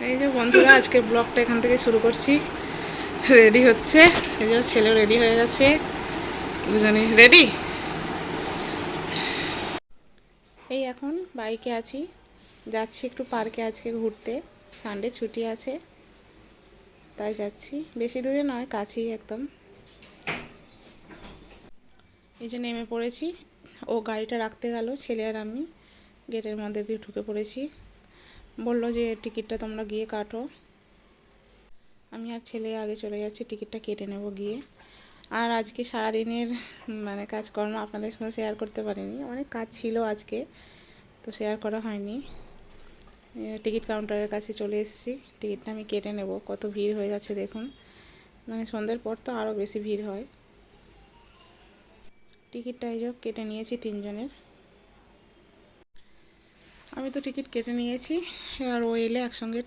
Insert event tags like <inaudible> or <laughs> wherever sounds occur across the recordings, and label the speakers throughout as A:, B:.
A: এই যে বন্ধুরা, আজকের ব্লগটা এখান থেকে শুরু করছি। রেডি হচ্ছে। এই যে ছেলে রেডি হয়ে গেছে। দুজনেই রেডি? এই এখন বাইকে আছি। যাচ্ছি একটু পার্কে আজকে ঘুরতে। সানডে ছুটি আছে। তাই যাচ্ছি। বেশি দূরে নয়, কাছেই একদম। এই যে নেমে পড়েছি। ও গাড়িটা রাখতে গেল, ছেলে আর আমি। গেটের মধ্যে দিয়ে ঢুকে পড়েছি। বলল যে টিকিটটা তোমরা গিয়ে কাটো। আমি আর ছেলে আগে চলে যাচ্ছি, টিকিটটা কেটে নেব গিয়ে। আর আজকে সারাদিনের মানে কাজকর্ম আপনাদের সঙ্গে শেয়ার করতে পারিনি। অনেক কাজ ছিল আজকে, তো শেয়ার করা হয়নি। টিকিট কাউন্টারের কাছে চলে এসেছি। টিকিটটা আমি কেটে নেব। কত ভিড় হয়ে যাচ্ছে দেখুন। মানে সন্ধ্যের পর তো আরও বেশি ভিড় হয়। টিকিটটা এই কেটে নিয়েছি তিনজনের। আমি তো টিকিট কেটে নিয়েছি, আর ও এলে একসঙ্গে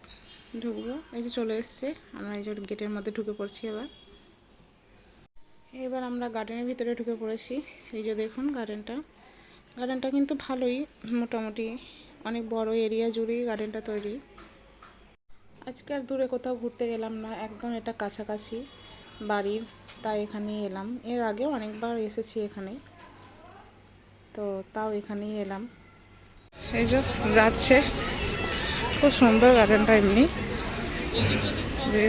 A: ঢুকবো। এই যে চলে এসছে, আমরা এই যে গেটের মধ্যে ঢুকে পড়ছি এবার। এবার আমরা গার্ডেনের ভিতরে ঢুকে পড়েছি। এই যে দেখুন গার্ডেনটা। গার্ডেনটা কিন্তু ভালোই, মোটামুটি অনেক বড় এরিয়া জুড়েই গার্ডেনটা তৈরি। আজকে আর দূরে কোথাও ঘুরতে গেলাম না, একদম এটা কাছাকাছি বাড়ির তাই এখানে এলাম। এর আগেও অনেকবার এসেছি এখানে। তো তাও এখানেই এলাম। এই যে যাচ্ছে। খুব সুন্দর গার্ডেনটা এমনি। যে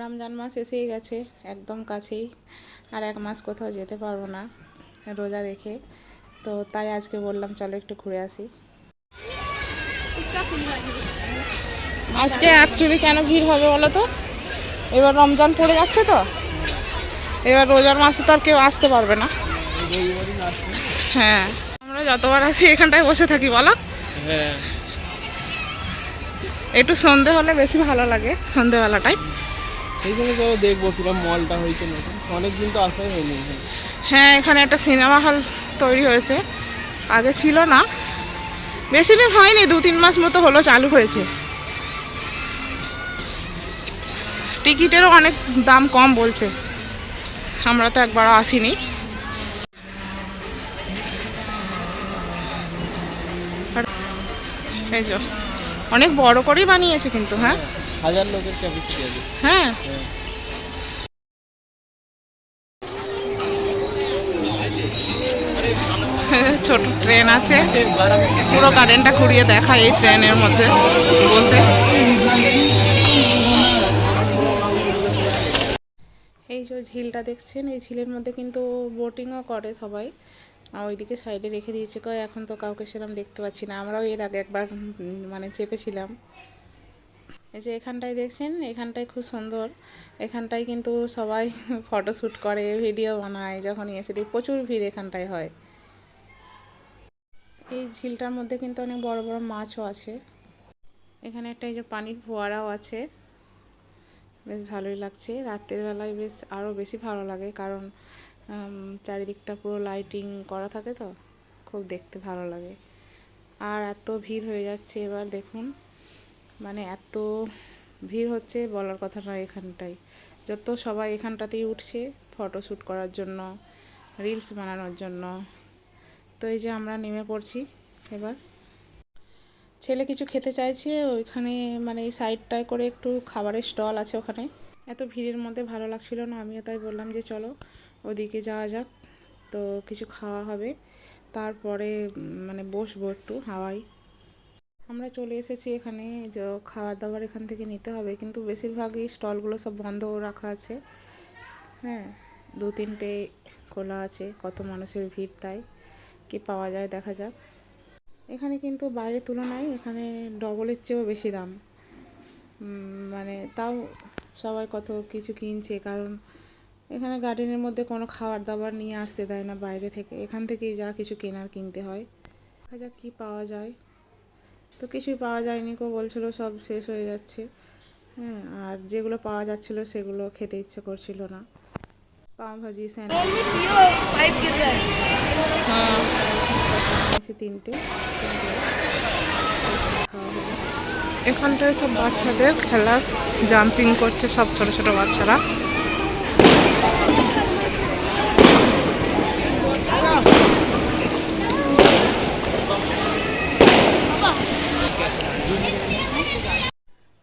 A: রমজান মাস এসেই গেছে একদম কাছেই। আর এক মাস কোথাও যেতে পারব না রোজা রেখে। তো তাই আজকে বললাম চলো একটু ঘুরে আসি। আজকে অ্যাকচুয়ালি কেন ভিড় হবে বলো তো? এবার রমজান পড়ে যাচ্ছে তো? এবার রোজার মাসে তো আর কেউ আসতে পারবে না। হ্যাঁ। আমরা যতবার আসি এখানটায় বসে থাকি বলো?
B: হ্যাঁ।
A: একটু সন্ধে হলে বেশি ভালো লাগে সন্ধেবেলাটাই
B: সেই জন্য চলো দেখব কিরম মলটা হয়েছে নতুন। অনেকদিন তো আসাই হয়নি। এখানে।
A: হ্যাঁ এখানে একটা সিনেমা হল তৈরি হয়েছে। আগে ছিল না। বেশি দিন হয়নি দু তিন মাস মতো হলো চালু হয়েছে। টিকিটেরও অনেক দাম কম বলছে। আমরা তো একবার আসিনি। এই যে অনেক বড় করেই বানিয়েছে কিন্তু হ্যাঁ?
B: হাজার লোকের ক্যাপাসিটি আছে
A: হ্যাঁ
B: হ্যাঁ।
A: ছোট ট্রেন আছে। পুরো গার্ডেনটা ঘুরিয়ে দেখা এই ট্রেনের মধ্যে বসে। এই যে ঝিলটা দেখছেন, এই ঝিলের মধ্যে কিন্তু বোটিংও করে সবাই। ওইদিকে সাইডে রেখে দিয়েছে কয়, এখন তো কাউকে সেরকম দেখতে পাচ্ছি না। আমরাও এর আগে একবার মানে চেপেছিলাম। এই যে এখানটায় দেখছেন, এখানটায় খুব সুন্দর। এখানটায় কিন্তু সবাই <laughs> ফটো শ্যুট করে ভিডিও বানায়, যখনই এসে দেখি প্রচুর ভিড় এখানটায় হয়। এই ঝিলটার মধ্যে কিন্তু অনেক বড় বড় মাছও আছে। এখানে একটা এই যে পানির ফোয়ারাও আছে। বেশ ভালোই লাগছে। রাতের বেলায় বেশ আরও বেশি ভালো লাগে কারণ চারিদিকটা পুরো লাইটিং করা থাকে তো, খুব দেখতে ভালো লাগে। আর এত ভিড় হয়ে যাচ্ছে এবার দেখুন। মানে এত ভিড় হচ্ছে বলার কথা নয় এখানটায়। যত সবাই এখানটাতেই উঠছে ফটো শ্যুট করার জন্য রিলস বানানোর জন্য। তো এই যে আমরা নেমে পড়ছি এবার। ছেলে কিছু খেতে চাইছে, ওইখানে মানে সাইডটায় করে একটু খাবারের স্টল আছে ওখানে। এত ভিড়ের মধ্যে ভালো লাগছিল না, আমিও তাই বললাম যে চলো ওদিকে যাওয়া যাক, তো কিছু খাওয়া হবে। তারপরে মানে বসবো একটু হাওয়ায়। আমরা চলে এসেছি এখানে, যে খাবার দাবার এখান থেকে নিতে হবে, কিন্তু বেশিরভাগই স্টলগুলো সব বন্ধ রাখা আছে। হ্যাঁ দু তিনটে খোলা আছে, কত মানুষের ভিড় তাই, কি পাওয়া যায় দেখা যাক। এখানে কিন্তু বাইরের তুলনায় এখানে ডবলের চেয়েও বেশি দাম। মানে তাও সবাই কত কিছু কিনছে, কারণ এখানে গার্ডেনের মধ্যে কোনো খাবার দাবার নিয়ে আসতে দেয় না বাইরে থেকে। এখান থেকেই যা কিছু কেনার কিনতে হয়। দেখা যাক কী পাওয়া যায়। তো কিছুই পাওয়া যায়নি কো বলছিল সব শেষ হয়ে যাচ্ছে। হ্যাঁ আর যেগুলো পাওয়া যাচ্ছিল সেগুলো খেতে ইচ্ছে করছিল না। ভাজি তিনটে এখানটায় সব বাচ্চাদের খেলার জাম্পিং করছে সব ছোট ছোট বাচ্চারা।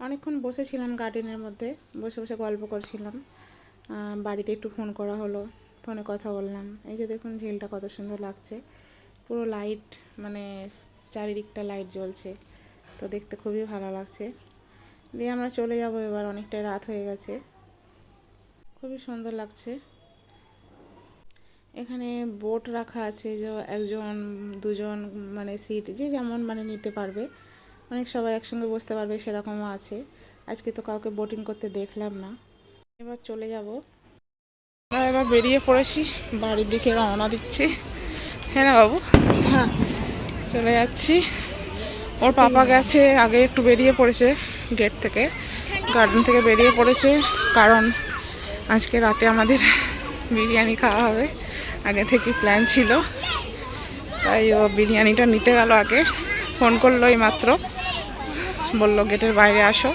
A: অনেকক্ষণ বসেছিলাম গার্ডেনের মধ্যে বসে বসে গল্প করছিলাম। বাড়িতে একটু ফোন করা হলো, ফোনে কথা বললাম। এই যে দেখুন, ঝিলটা কত সুন্দর লাগছে। পুরো লাইট মানে চারিদিকটা লাইট জ্বলছে। তো দেখতে খুবই ভালো লাগছে। দিয়ে আমরা চলে যাব এবার, অনেকটাই রাত হয়ে গেছে। খুবই সুন্দর লাগছে। এখানে বোট রাখা আছে, যে একজন, দুজন মানে সিট যে যেমন মানে নিতে পারবে। অনেক সবাই একসঙ্গে বসতে পারবে, সেরকমও আছে। আজকে তো কাউকে বোটিং করতে দেখলাম না। এবার চলে যাব। আমরা এবার বেরিয়ে পড়েছি বাড়ির দিকে রওনা দিচ্ছি। হ্যাঁ না বাবু? হ্যাঁ। চলে যাচ্ছি। ওর পাপা গেছে আগে একটু বেরিয়ে পড়েছে গেট থেকে। গার্ডেন থেকে বেরিয়ে পড়েছে কারণ আজকে রাতে আমাদের বিরিয়ানি খাওয়া হবে। আগে থেকে প্ল্যান ছিল। তাই ও বিরিয়ানিটা নিতে গেল আগে। ফোন করল এই মাত্র বলল গেটের বাইরে আসো।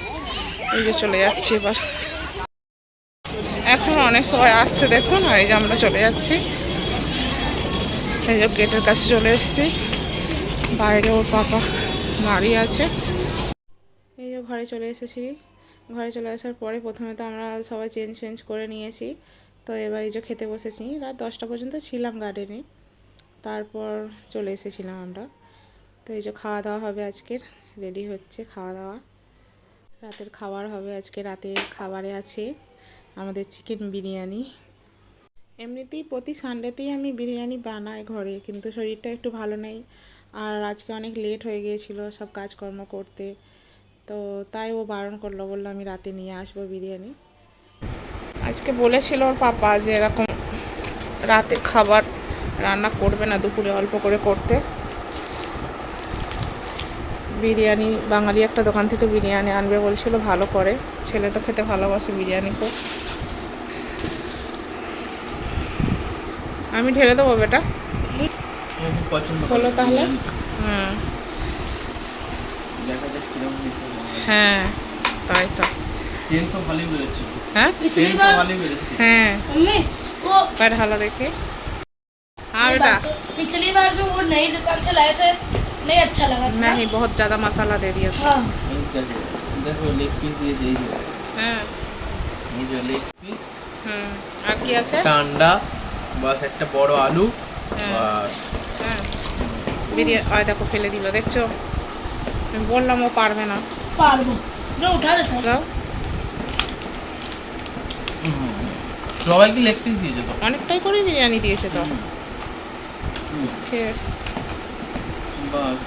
A: এই যে চলে যাচ্ছি এবার। এখন অনেক সবাই আসছে দেখুন, আর এই যে আমরা চলে যাচ্ছি। এই যে গেটের কাছে চলে এসেছি। বাইরে ওর পাপা দাঁড়িয়ে আছে। এই যে ঘরে চলে এসেছি। ঘরে চলে আসার পরে প্রথমে তো আমরা সবাই চেঞ্জ ফেঞ্জ করে নিয়েছি। তো এবার এই যে খেতে বসেছি। রাত দশটা পর্যন্ত ছিলাম গার্ডেনে তারপর চলে এসেছিলাম আমরা। তো এই যে খাওয়া দাওয়া হবে আজকের। রেডি হচ্ছে খাওয়া দাওয়া। রাতের খাবার হবে আজকে। রাতে খাবারে আছে। আমাদের চিকেন বিরিয়ানি। এমনিতেই প্রতি সানডেতেই আমি বিরিয়ানি বানাই ঘরে, কিন্তু শরীরটা একটু ভালো নেই। আর আজকে অনেক লেট হয়ে গিয়েছিল সব কাজকর্ম করতে। তো তাই ও বারণ করল, বলল আমি রাতে নিয়ে আসব বিরিয়ানি। আজকে বলেছিল ওর পাপা যে এরকম রাতে খাবার রান্না করবে না, দুপুরে অল্প করে করতে। বিরিয়ানি, বাঙালি একটা দোকান থেকে বিরিয়ানি আনবে বলছিল, ভালো করে। ছেলে তো খেতে ভালোবাসে বিরিয়ানি খুব। আমি ঢেলে দেবো বেটা
B: আমার খুব পছন্দ
A: হলো তাহলে হুম
B: দেখা যাক কিরকম হয়েছে।
A: হ্যাঁ তাই তো
B: সেন্ট তো ভালোই বেরোচ্ছে
A: হ্যাঁ
C: पिछली
B: সেন্ট তো
C: बार
B: ভালোই বেরোচ্ছে
A: হ্যাঁ
C: मम्मी वो
A: पर हालो देखिए हाँ बेटा
C: पिछली बार जो वो नई दुकान से लाए थे नहीं अच्छा लगा था
A: नहीं बहुत ज़्यादा मसाला दे दिया था
C: हाँ
B: এই দেখো, দেখো লেগ পিস দিয়ে এই যে
A: হ্যাঁ
B: এই যে লেগ পিস
A: হুম আর কি আছে
B: একটা আন্ডা বাস একটা বড় আলু
A: হ্যাঁ।
B: বাস।
A: হ্যাঁ। দেখো ফেলে দিল দেখছ? আমি বললাম ও পারবে না।
C: পারব।
A: দাও
B: সবাই কি লেগ পিস দিয়েছে তো?
A: অনেকটাই করে বিরিয়ানি দিয়েছে তো।
B: বাস।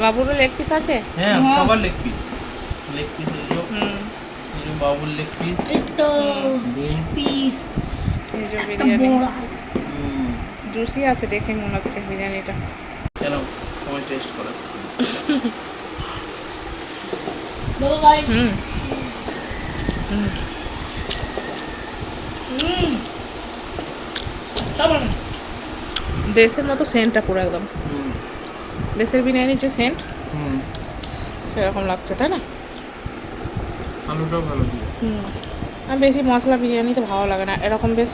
A: বাবুরও লেগ পিস আছে?
B: হ্যাঁ,
C: হ্যাঁ।
B: সবার লেগ পিস। লেগ পিস বাবুর
C: leg
A: piece.
C: Leg
B: piece.
A: Juicy আছে দেখে মনে হচ্ছে বিরিয়ানিটা।
B: কেন? তোমায় টেস্ট করো।
A: দেশের মতো সেন্টটা পুরো একদম। দেশের বিরিয়ানির যে সেন্ট সেরকম লাগছে তাই না?
B: আলুটাও ভালো
A: হুম। বেশি মশলা বিরিয়ানি তো ভালো লাগে না। এরকম বেশ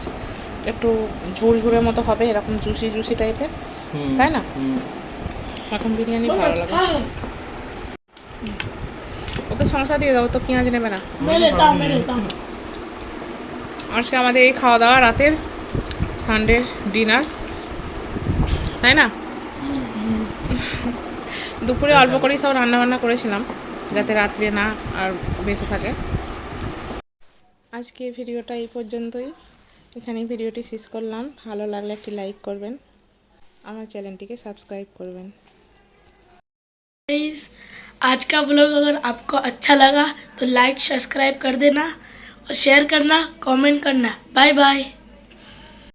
A: একটু ঝুরঝুরের মতো হবে এরকম জুসি জুসি টাইপের তাই না? এখন বিরিয়ানি ভালো লাগে। ওকে সমস্যা দিয়ে দাও তো পেঁয়াজ নেবে না। আর সে আমাদের এই খাওয়া দাওয়া রাতের সানডের ডিনার তাই না? দুপুরে অল্প করেই সব রান্নাবান্না করেছিলাম যাতে রাত্রে না আর বেঁচে থাকে। আজকের ভিডিওটা এই পর্যন্তই এখানেই ভিডিওটি শেষ করলাম ভালো লাগলে একটি লাইক করবেন আমার চ্যানেলটিকে সাবস্ক্রাইব করবেন
C: गाइस आज का ब्लॉग अगर आपको अच्छा लगा तो लाइक सब्सक्राइब कर देना और शेयर करना कमेंट करना बाय बाय